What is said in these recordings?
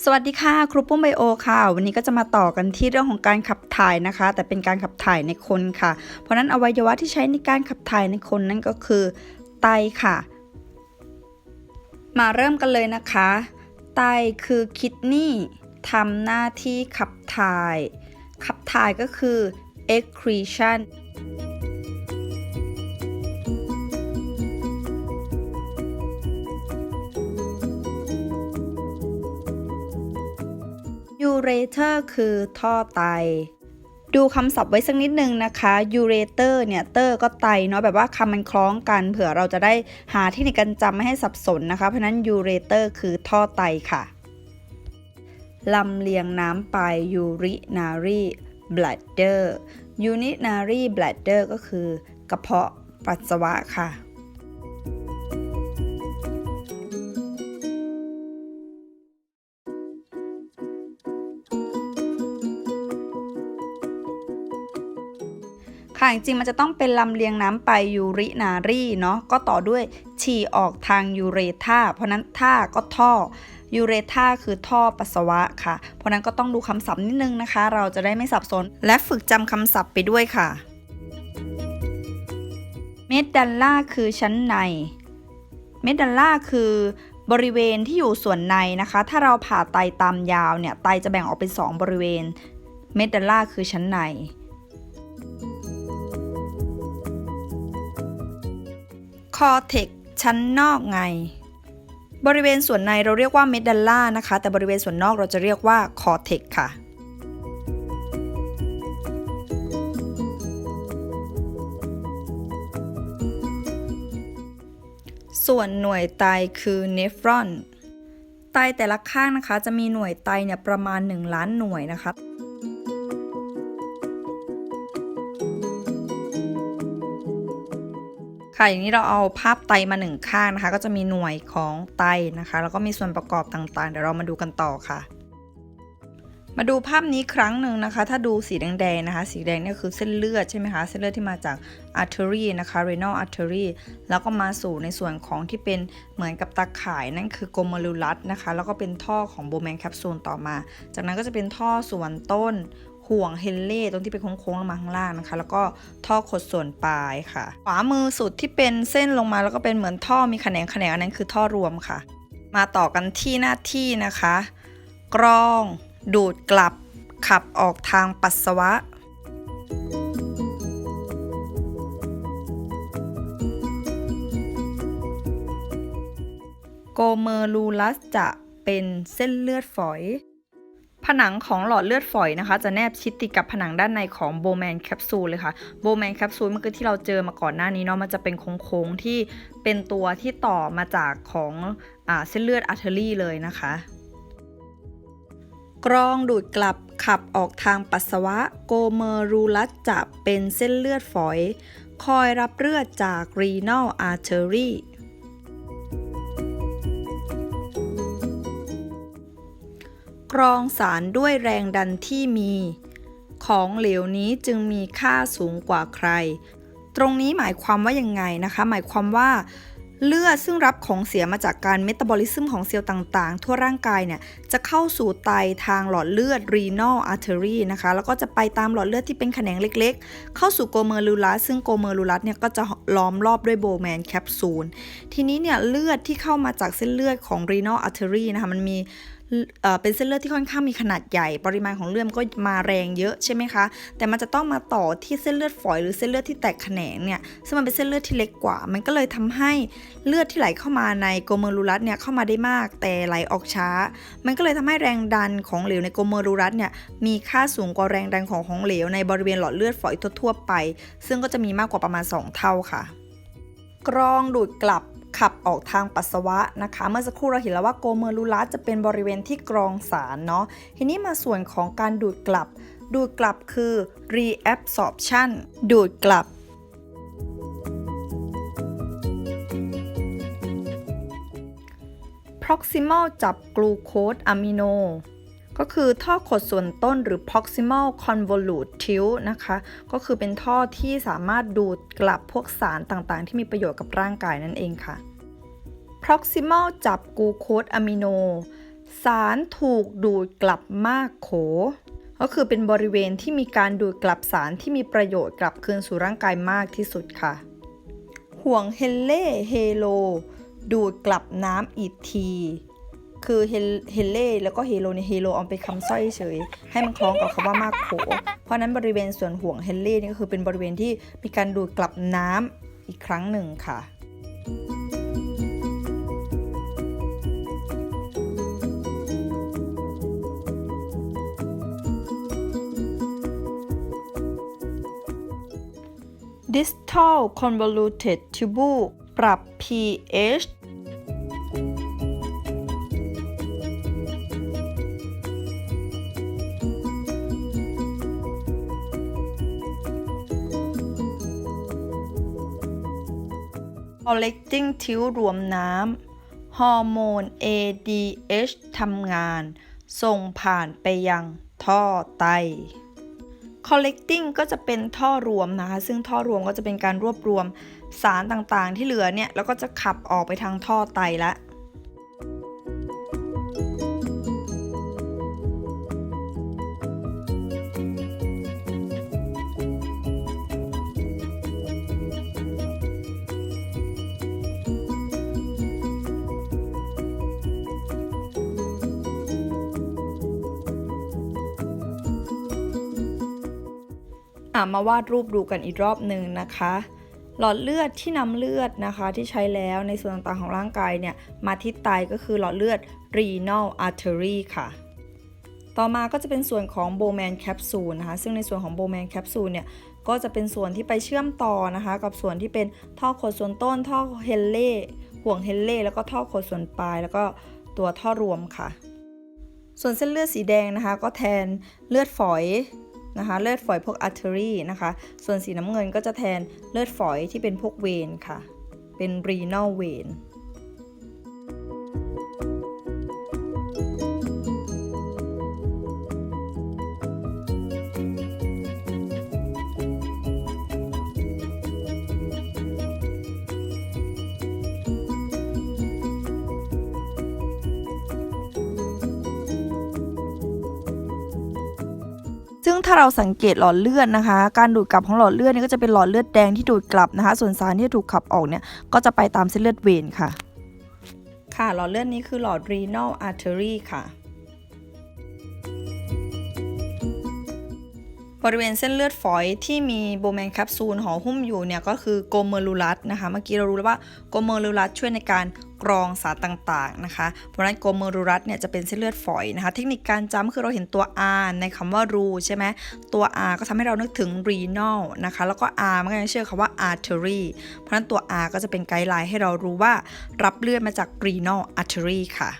สวัสดีค่ะครูปุ้มไบโอค่ะ วันนี้ก็จะมาต่อกันที่เรื่องของการขับถ่ายนะคะ แต่เป็นการขับถ่ายในคนค่ะ เพราะนั้นอวัยวะที่ใช้ในการขับถ่ายในคนนั่นก็คือไตค่ะ มาเริ่มกันเลยนะคะ ไตคือคิดนี่ทำหน้าที่ขับถ่าย ขับถ่ายก็คือ excretion ยูเรเตอร์คือท่อไต ดูคำศัพท์ไว้สักนิดนึงนะคะยูเรเตอร์เนี่ยเตอร์ก็ไตเนาะแบบว่าคำมันคล้องกันเผื่อเราจะได้หาเทคนิคการจำไม่ให้สับสนนะคะ เพราะนั้นยูเรเตอร์คือท่อไตค่ะลำเลียงน้ำไปยูรินารีบลัดเดอร์ยูนินารีบลัดเดอร์ก็คือกระเพาะปัสสาวะค่ะ ค่ะจริงๆมันจะต้องเป็นลำเลียงน้ำไปยูรินารีเนาะก็ต่อด้วยฉี่ออกทางยูเรธาเพราะนั้นท่าก็ท่อยูเรธาคือท่อปัสสาวะค่ะ เพราะนั้นก็ต้องดูคำศัพท์นิดนึงนะคะ เราจะได้ไม่สับสน และฝึกจำคำศัพท์ไปด้วยค่ะ เมดดัลล่าคือชั้นใน เมดดัลล่าคือบริเวณที่อยู่ส่วนในนะคะ ถ้าเราผ่าไตตามยาวเนี่ย ไตจะแบ่งออกเป็น 2 บริเวณ เมดดัลล่าคือชั้นใน คอเทกชั้นนอกไง บริเวณส่วนในเราเรียกว่าเมดดัลล่านะคะ แต่บริเวณส่วนนอกเราจะเรียกว่าคอเทกค่ะส่วนหน่วยไตคือเนฟรอน ไตแต่ละข้างนะคะ จะมีหน่วยไตเนี่ยประมาณ 1 ล้านหน่วยนะคะ ค่ะ อย่างนี้เราเอาภาพไตมาหนึ่งข้างนะคะ ก็จะมีหน่วยของไตนะคะ แล้วก็มีส่วนประกอบต่างๆ เดี๋ยวเรามาดูกันต่อค่ะ มาดูภาพนี้ครั้งหนึ่งนะคะ ถ้าดูสีแดงๆนะคะ สีแดงเนี่ยคือเส้นเลือดใช่ไหมคะ เส้นเลือดที่มาจาก artery นะคะ renal artery แล้วก็มาสู่ในส่วนของที่เป็นเหมือนกับตาข่ายนั่นคือ glomerulus นะคะ แล้วก็เป็นท่อของ Bowman capsule ต่อมา จากนั้นก็จะเป็นท่อส่วนต้น ห่วงเฮนเล่ตรงที่เป็นโค้งๆลงมาข้างล่างนะคะ แล้วก็ท่อขดส่วนปลายค่ะ ขวามือสุดที่เป็นเส้นลงมาแล้วก็เป็นเหมือนท่อมีแขนงแขนงอันนั้นคือท่อรวมค่ะ มาต่อกันที่หน้าที่นะคะ กรอง ดูดกลับ ขับออกทางปัสสาวะโกเมอรูลัสจะเป็นเส้นเลือดฝอย ผนังของหลอดเลือดฝอยนะคะ จะแนบชิดติดกับผนังด้านในของโบแมนแคปซูลเลยค่ะโบแมนแคปซูลเมื่อกี้ที่เราเจอมาก่อนหน้านี้เนาะมันจะเป็นโค้งๆที่เป็นตัวที่ต่อมาจากของอเส้นเลือดอาร์เทอรี่เลยนะคะ กรองดูดกลับขับออกทางปัสสาวะโกเมรูลัสจะเป็นเส้นเลือดฝอย คอยรับเลือดจาก renal artery กรองสารด้วยแรงดันที่มี ของเหลวนี้จึงมีค่าสูงกว่าใคร ตรงนี้หมายความว่ายังไงนะคะ หมายความว่าเลือดซึ่งรับของเสียมาจากการเมตาบอลิซึมของเซลล์ต่างๆ ทั่วร่างกายเนี่ยจะเข้าสู่ไตทางหลอดเลือด renal artery นะคะ แล้วก็จะไปตามหลอดเลือดที่เป็นแขนงเล็กๆ เข้าสู่โกเมอรูลัสซึ่งโกเมอรูลัสเนี่ยก็จะล้อมรอบด้วยโบแมนแคปซูลทีนี้เนี่ยเลือดที่เข้ามาจากเส้นเลือดของ renal artery นะคะมันมี เป็นเส้นเลือดที่ค่อนข้างมีขนาดใหญ่ ปริมาณของเลือดก็มาแรงเยอะใช่ไหมคะ แต่มันจะต้องมาต่อที่เส้นเลือดฝอยหรือเส้นเลือดที่แตกแขนงเนี่ย ซึ่งมันเป็นเส้นเลือดที่เล็กกว่า มันก็เลยทำให้เลือดที่ไหลเข้ามาในโกเมอรูลัสเนี่ยเข้ามาได้มาก แต่ไหลออกช้า มันก็เลยทำให้แรงดันของเหลวในโกเมอรูลัสเนี่ยมีค่าสูงกว่าแรงดันของของเหลวในบริเวณหลอดเลือดฝอยทั่วๆไป ซึ่งก็จะมีมากกว่าประมาณ 2 เท่าค่ะกรองดูดกลับ ขับออกทางปัสสาวะนะคะ เมื่อสักครู่เราเห็นแล้วว่าโกเมอรูลัสจะเป็นบริเวณที่กรองสารเนาะทีนี้มาส่วนของการดูดกลับ ดูดกลับคือ reabsorption ดูดกลับ proximal จับกลูโคสอะมิโน ก็คือท่อขดส่วนต้นหรือ proximal convolute tube นะคะ ก็คือเป็นท่อที่สามารถดูดกลับพวกสารต่างๆ ที่มีประโยชน์กับร่างกายนั่นเองค่ะ proximal จับกูโคสอะมิโน สารถูกดูดกลับมากโข ก็คือเป็นบริเวณที่มีการดูดกลับสารที่มีประโยชน์กลับคืนสู่ร่างกายมากที่สุดค่ะ ห่วงเฮเล่เฮโลดูดกลับน้ำอีกที คือเฮเฮเล่แล้วก็เฮโลในเฮโลเอาไปนคำสร้อยเฉย ให้มันคล้องกับคำว่ามากโข เพราะนั้นบริเวณส่วนห่วงเฮเล่นี่ก็คือเป็นบริเวณที่มีการดูดกลับน้ำอีกครั้งหนึ่งค่ะ distal convoluted tubule ปรับ pH collecting tube รวมน้ำ ฮอร์โมน ADH ทำงาน ส่งผ่านไปยังท่อไต collecting ก็จะเป็นท่อรวมนะคะ ซึ่งท่อรวมก็จะเป็นการรวบรวมสารต่างๆที่เหลือเนี่ย แล้วก็จะขับออกไปทางท่อไตละ มาวาดรูปดูกันอีกรอบหนึ่งนะคะ หลอดเลือดที่นำเลือดนะคะที่ใช้แล้วในส่วนต่างๆของร่างกายเนี่ยมาที่ไตก็คือหลอดเลือด renal artery ค่ะต่อมาก็จะเป็นส่วนของ Bowman capsule นะคะ ซึ่งในส่วนของ Bowman capsule เนี่ย ก็จะเป็นส่วนที่ไปเชื่อมต่อนะคะ กับส่วนที่เป็นท่อขดส่วนต้น ท่อเฮลเล่ ห่วงเฮลเล่ แล้วก็ท่อขดส่วนปลาย แล้วก็ตัวท่อรวมค่ะ ส่วนเส้นเลือดสีแดงนะคะ ก็แทนเลือดฝอย นะคะเลือดฝอยพวกอัตเทอรี่นะคะ ส่วนสีน้ำเงินก็จะแทนเลือดฝอยที่เป็นพวกเวนค่ะ เป็นรีนอลเวนาเราสังเกตหลอดเลือดนะคะ การดูดกลับของหลอดเลือดนี่ก็จะเป็นหลอดเลือดแดงที่ดูดกลับนะคะ ส่วนสารที่ถูกขับออกเนี่ยก็จะไปตามเส้นเลือดเวนค่ะ ค่ะหลอดเลือดนี้คือหลอด renal artery ค่ะบริเวณเส้นเลือดฝอยที่มีโบแมนแคปซูลห่อหุ้มอยู่เนี่ยก็คือโกเมอรูลัสนะคะ เมื่อกี้เรารู้แล้วว่าโกเมอรูลัสช่วยในการ กรองสารต่างๆนะคะเพราะฉะนั้นโกเมอรูลัสเนี่ยจะเป็นเส้นเลือดฝอยนะคะ เทคนิคการจำคือเราเห็นตัว R ในคำว่ารูใช่ไหมตัว R ก็ทำให้เรานึกถึง renal นะคะ แล้วก็ R มันก็จะเชื่อคำว่า artery เพราะฉะนั้นตัว R ก็จะเป็นไกด์ไลน์ให้เรารู้ว่ารับเลือดมาจาก renal artery ค่ะ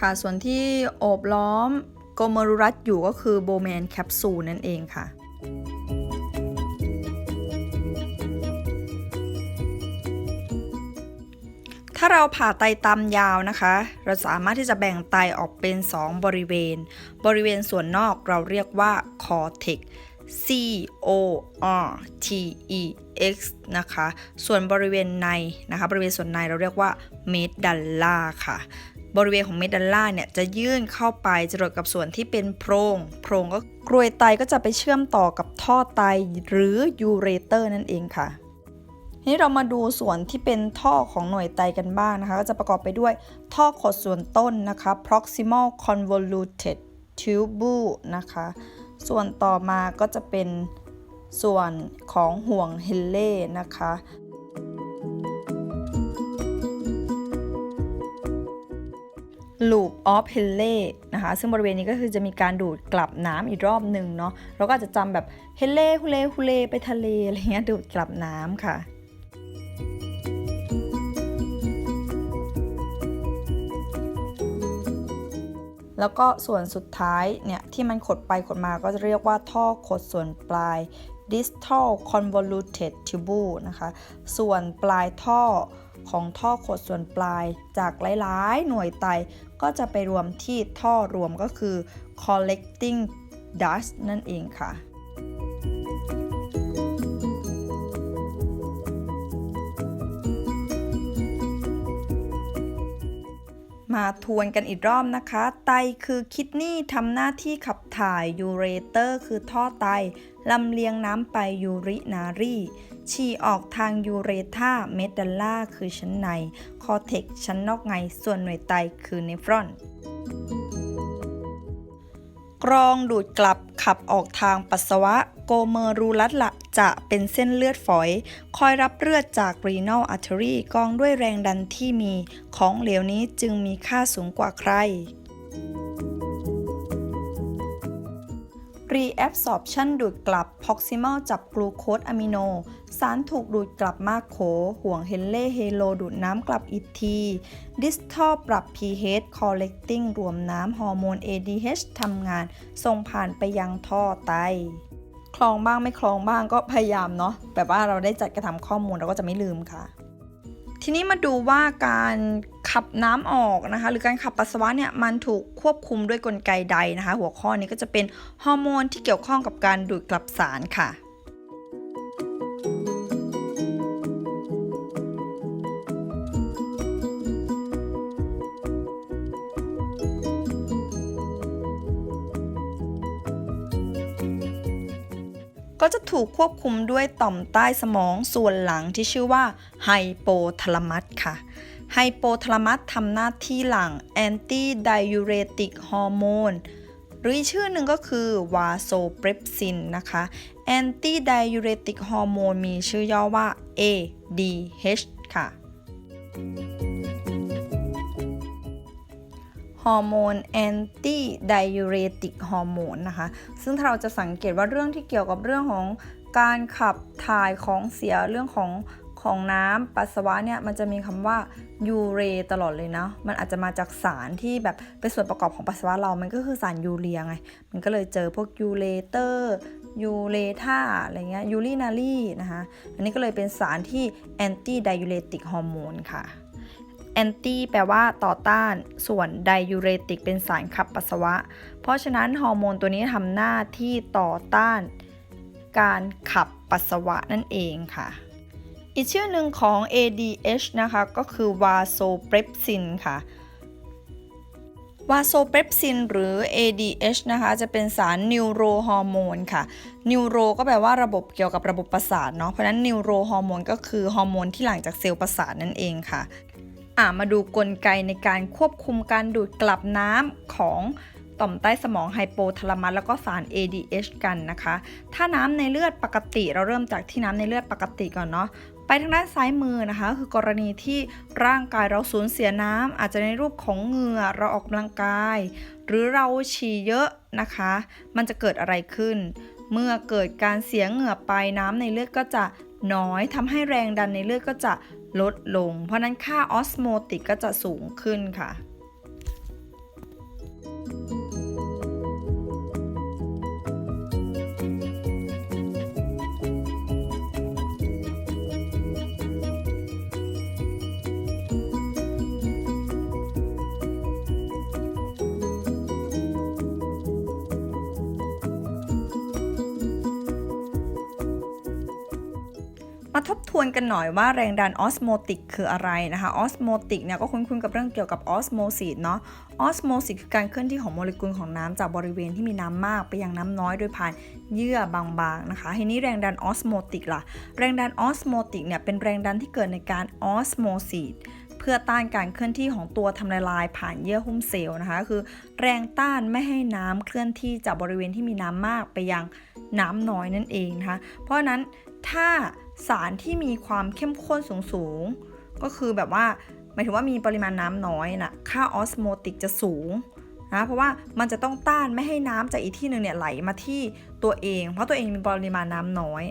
ค่ะ ส่วนที่โอบล้อมโกเมอรูรัสอยู่ก็คือโบแมนแคปซูลนั่นเองค่ะ ถ้าเราผ่าไตตามยาวนะคะ เราสามารถที่จะแบ่งไตออกเป็น 2 บริเวณ บริเวณส่วนนอกเราเรียกว่า cortex C O R T E X นะคะ ส่วนบริเวณในนะคะ บริเวณส่วนในเราเรียกว่า medulla ค่ะ บริเวณของเมดัลล่าเนี่ยจะยื่นเข้าไปจรดกับส่วนที่เป็นโพรง โพรงก็กรวยไตก็จะไปเชื่อมต่อกับท่อไตหรือยูเรเตอร์นั่นเองค่ะ ทีนี้เรามาดูส่วนที่เป็นท่อของหน่วยไตกันบ้างนะคะก็จะประกอบไปด้วยท่อขดส่วนต้นนะคะ proximal convoluted tubule นะคะ ส่วนต่อมาก็จะเป็นส่วนของห่วงเฮลเล่นะคะ loop of h e l l e นะคะซึ่งบริเวณนี้ก็คือจะมีการดูดกลับน้ำอีกรอบหนึ่งเนาะเราก็อาจจะจำแบบเฮเล่ฮุเล่ฮุเล่ไปทะเลอะไรเงี้ยดูดกลับน้ำค่ะ แล้วก็ส่วนสุดท้ายเนี่ยที่มันขดไปขดมาก็จะเรียกว่าท่อขดส่วนปลาย distal convoluted tubule นะคะ ส่วนปลายท่อของท่อขดส่วนปลายจากหลายๆ หน่วยไต ก็จะไปรวมที่ท่อรวมก็คือ collecting dust นั่นเองค่ะ มาทวนกันอีกรอบนะคะ ไตคือคิดนี่ทำหน้าที่ขับถ่ายยูเรเตอร์คือท่อไตลำเลียงน้ำไปยูรินารีฉี่ออกทางยูเรธาเมดัลล่าคือชั้นใน คอเทกชั้นนอกไงส่วนหน่วยไตคือเนฟรอน กรองดูดกลับขับออกทางปัสสาวะ โกเมรูลัตละ จะเป็นเส้นเลือดฝอย คอยรับเลือดจาก renal artery กรองด้วยแรงดันที่มี ของเหลวนี้จึงมีค่าสูงกว่าใคร reabsorption ดูดกลับ proximal จับกลูโคสอะมิโน สารถูกดูดกลับมากโข ห่วงเฮนเล่เฮโลดูดน้ำกลับอีกที distal ปรับ pH collecting รวมน้ำฮอร์โมน ADH ทำงาน ส่งผ่านไปยังท่อไต คลองบ้างไม่คลองบ้างก็พยายามเนาะแบบว่าเราได้จัดกระทำข้อมูลเราก็จะไม่ลืมค่ะ ทีนี้มาดูว่าการขับน้ำออกนะคะ หรือการขับปัสสาวะเนี่ยมันถูกควบคุมด้วยกลไกใดนะคะ หัวข้อนี้ก็จะเป็นฮอร์โมนที่เกี่ยวข้องกับการดูดกลับสารค่ะ ถูกควบคุมด้วยต่อมใต้สมองส่วนหลังที่ชื่อว่าไฮโปทาลามัสค่ะไฮโปทาลามัสทำหน้าที่หลังแอนตี้ไดยูเรติกฮอร์โมนหรือชื่อหนึ่งก็คือวาโซเปรปซินนะคะแอนตี้ไดยูเรติกฮอร์โมนมีชื่อย่อว่า ADH ค่ะ ฮอร์โมนแอนตี้ไดยูเรติกฮอร์โมนนะคะ ซึ่งถ้าเราจะสังเกตว่าเรื่องที่เกี่ยวกับเรื่องของการขับถ่ายของเสียเรื่องของของน้ำปัสสาวะเนี่ยมันจะมีคำว่ายูเรตลอดเลยนะ มันอาจจะมาจากสารที่แบบเป็นส่วนประกอบของปัสสาวะเรา มันก็คือสารยูเรียไง มันก็เลยเจอพวกยูเรเตอร์ยูเรธาอะไรเงี้ยยูรินารีนะคะ อันนี้ก็เลยเป็นสารที่แอนตี้ไดยูเรติกฮอร์โมนค่ะ แอนตี้แปลว่าต่อต้าน ส่วนไดยูเรติกเป็นสารขับปัสสาวะ เพราะฉะนั้นฮอร์โมนตัวนี้ทำหน้าที่ต่อต้าน การขับปัสสาวะนั่นเองค่ะ อีกชื่อหนึ่งของ ADH นะคะก็คือวาโซเปปซินค่ะวาโซเปปซินหรือ ADH นะคะจะเป็นสารนิวโรฮอร์โมนค่ะ นิวโรก็แปลว่าระบบเกี่ยวกับระบบประสาทเนาะเพราะฉะนั้นนิวโรฮอร์โมนก็คือฮอร์โมนที่หลั่งจากเซลล์ประสาทนั่นเองค่ะ อ่ามาดูกลไกในการควบคุมการดูดกลับน้ำของต่อมใต้สมองไฮโปทาลามัสแล้วก็สาร ADH กันนะคะ ถ้าน้ำในเลือดปกติเราเริ่มจากที่น้ำในเลือดปกติก่อนเนาะไปทางด้านซ้ายมือนะคะ คือกรณีที่ร่างกายเราสูญเสียน้ำอาจจะในรูปของเหงื่อเราออกกำลังกาย หรือเราฉี่เยอะนะคะ มันจะเกิดอะไรขึ้น เมื่อเกิดการเสียเหงื่อไปน้ำในเลือดก็จะน้อยทำให้แรงดันในเลือดก็จะ ลดลง เพราะนั้นค่าออสโมติกก็จะสูงขึ้นค่ะ ทบทวนกันหน่อยว่าแรงดันออสโมติกคืออะไรนะคะออสโมติกเนี่ยก็คุ้นๆกับเรื่องเกี่ยวกับออสโมซิสเนาะออสโมซิสคือการเคลื่อนที่ของโมเลกุลของน้ำจากบริเวณที่มีน้ำมากไปยังน้ำน้อยโดยผ่านเยื่อบางๆนะคะทีนี้แรงดันออสโมติกล่ะแรงดันออสโมติกเนี่ยเป็นแรงดันที่เกิดในการออสโมซิสเพื่อต้านการเคลื่อนที่ของตัวทำละลายผ่านเยื่อหุ้มเซลล์นะคะคือแรงต้านไม่ให้น้ำเคลื่อนที่จากบริเวณที่มีน้ำมากไปยังน้ำน้อยนั่นเองนะคะเพราะนั้นถ้า สารที่มีความเข้มข้นสูงๆก็คือแบบว่าหมายถึงว่ามีปริมาณน้ำน้อยนะค่าออสโมติกจะสูงนะเพราะว่ามันจะต้องต้านไม่ให้น้ำจากอีกที่หนึ่งเนี่ยไหลมาที่ตัวเอง เพราะตัวเองมีปริมาณน้ำน้อย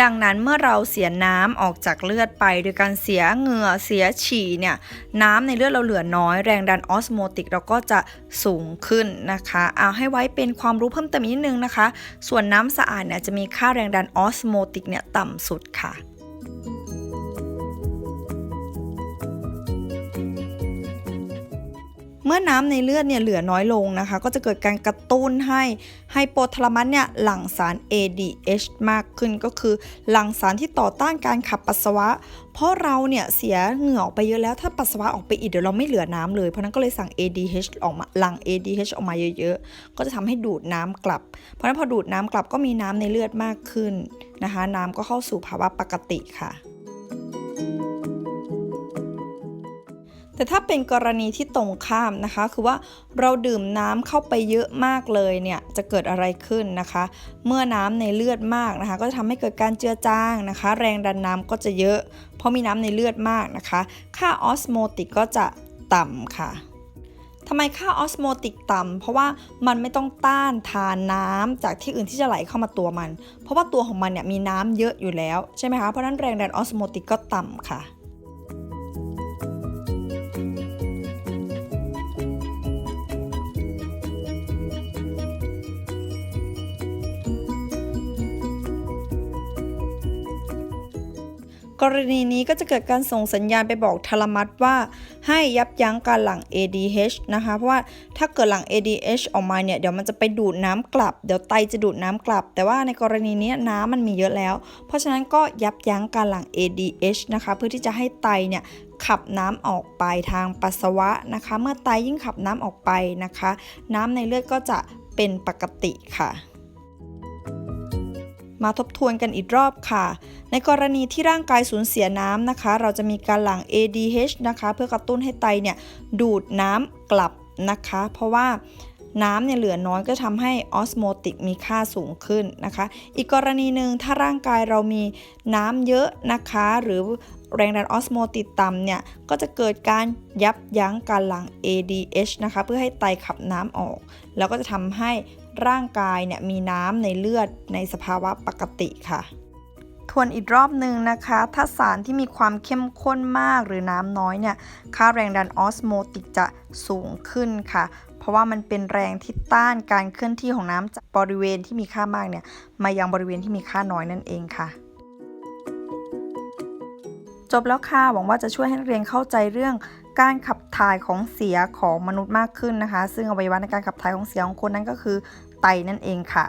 ดังนั้นเมื่อเราเสียน้ำออกจากเลือดไป โดยการเสียเหงื่อเสียฉี่เนี่ยน้ำในเลือดเราเหลือน้อย แรงดันออสโมติกเราก็จะสูงขึ้นนะคะเอาให้ไว้เป็นความรู้เพิ่มเติมนิดนึงนะคะ ส่วนน้ำสะอาดเนี่ยจะมีค่าแรงดันออสโมติกเนี่ยต่ำสุดค่ะ เมื่อน้ำในเลือดเนี่ยเหลือน้อยลงนะคะ ก็จะเกิดการกระตุ้นให้ไฮโปทาลามัสเนี่ยหลั่งสาร ADH มากขึ้นก็คือหลั่งสารที่ต่อต้านการขับปัสสาวะ เพราะเราเนี่ยเสียเหงื่อออกไปเยอะแล้วถ้าปัสสาวะออกไปอีกเดี๋ยวเราไม่เหลือน้ำเลย เพราะนั้นก็เลยสั่ง ADH ออกมาหลั่ง ADH ออกมาเยอะๆ ก็จะทำให้ดูดน้ำกลับ เพราะนั้นพอดูดน้ำกลับก็มีน้ำในเลือดมากขึ้นนะคะ น้ำก็เข้าสู่ภาวะปกติค่ะ แต่ถ้าเป็นกรณีที่ตรงข้ามนะคะ คือว่าเราดื่มน้ำเข้าไปเยอะมากเลยเนี่ยจะเกิดอะไรขึ้นนะคะ เมื่อน้ำในเลือดมากนะคะ ก็จะทำให้เกิดการเจือจางนะคะ แรงดันน้ำก็จะเยอะ เพราะมีน้ำในเลือดมากนะคะ ค่าออสโมติกก็จะต่ำค่ะทำไมค่าออสโมติกต่ำเพราะว่ามันไม่ต้องต้านทานน้ำจากที่อื่นที่จะไหลเข้ามาตัวมัน เพราะว่าตัวของมันเนี่ยมีน้ำเยอะอยู่แล้วใช่ไหมคะเพราะฉะนั้นแรงดันออสโมติกก็ต่ำค่ะ กรณีนี้ก็จะเกิดการส่งสัญญาณไปบอกทาลามัสว่า ให้ยับยั้งการหลั่ง ADH นะคะ เพราะว่าถ้าเกิดหลั่ง ADH ออกมาเนี่ย เดี๋ยวมันจะไปดูดน้ำกลับ เดี๋ยวไตจะดูดน้ำกลับ แต่ว่าในกรณีนี้น้ำมันมีเยอะแล้ว เพราะฉะนั้นก็ยับยั้งการหลั่ง ADH นะคะ เพื่อที่จะให้ไตเนี่ยขับน้ำออกไปทางปัสสาวะนะคะ เมื่อไตยิ่งขับน้ำออกไปนะคะ น้ำในเลือดก็จะเป็นปกติค่ะ มาทบทวนกันอีกรอบค่ะ ในกรณีที่ร่างกายสูญเสียน้ำนะคะ เราจะมีการหลั่ง ADH นะคะ เพื่อกระตุ้นให้ไตเนี่ยดูดน้ำกลับนะคะ เพราะว่าน้ำเนี่ยเหลือน้อยก็ทำให้ออสโมติกมีค่าสูงขึ้นนะคะ อีกกรณีหนึ่งถ้าร่างกายเรามีน้ำเยอะนะคะ หรือแรงดันออสโมติกต่ำเนี่ย ก็จะเกิดการยับยั้งการหลั่ง ADH นะคะ เพื่อให้ไตขับน้ำออก แล้วก็จะทำให้ ร่างกายเนี่ยมีน้ำในเลือดในสภาวะปกติค่ะ ทวนอีกรอบหนึ่งนะคะ ถ้าสารที่มีความเข้มข้นมากหรือน้ำน้อยเนี่ยค่าแรงดันออสโมติกจะสูงขึ้นค่ะ เพราะว่ามันเป็นแรงที่ต้านการเคลื่อนที่ของน้ำจากบริเวณที่มีค่ามากเนี่ยมายังบริเวณที่มีค่าน้อยนั่นเองค่ะจบแล้วค่ะ หวังว่าจะช่วยให้นักเรียนเข้าใจเรื่องการขับถ่ายของเสียของมนุษย์มากขึ้นนะคะ ซึ่งอวัยวะในการขับถ่ายของเสียของคนนั้นก็คือ ไตนั่นเองค่ะ